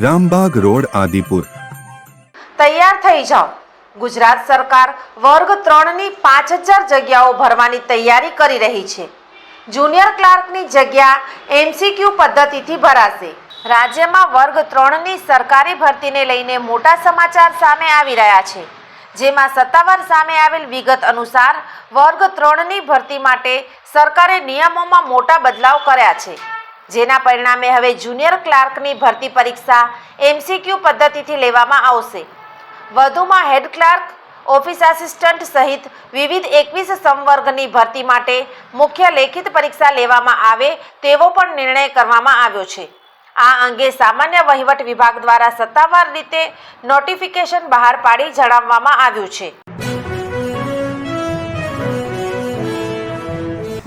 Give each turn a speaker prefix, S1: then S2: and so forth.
S1: Rambag road, Adipur.
S2: તૈયાર થઈ જાઓ. ગુજરાત સરકાર વર્ગ ત્રણની પાંચ હજાર જગ્યાઓ ભરવાની તૈયારી કરી રહી છે. જુનિયર ક્લાર્કની જગ્યા એમસીક્યુ પદ્ધતિથી ભરાશે. રાજ્યમાં વર્ગ ત્રણની સરકારી ભરતીને લઈને મોટા સમાચાર સામે આવી રહ્યા છે. જેમાં સત્તાવાર સામે આવેલ વિગત અનુસાર, વર્ગ ત્રણની ભરતી માટે સરકારે નિયમોમાં મોટા બદલાવ કર્યા છે. જેના પરિણામે હવે જુનિયર ક્લાર્કની ભરતી પરીક્ષા એમસીક્યુ પદ્ધતિથી લેવામાં આવશે. વધુમાં હેડ ક્લાર્ક, ઓફિસ આસિસ્ટન્ટ સહિત વિવિધ એકવીસ સંવર્ગની ભરતી માટે મુખ્ય લેખિત પરીક્ષા લેવામાં આવે તેવો પણ નિર્ણય કરવામાં આવ્યો છે. આ અંગે સામાન્ય વહીવટ વિભાગ દ્વારા સત્તાવાર રીતે નોટિફિકેશન બહાર પાડી જણાવવામાં આવ્યું છે.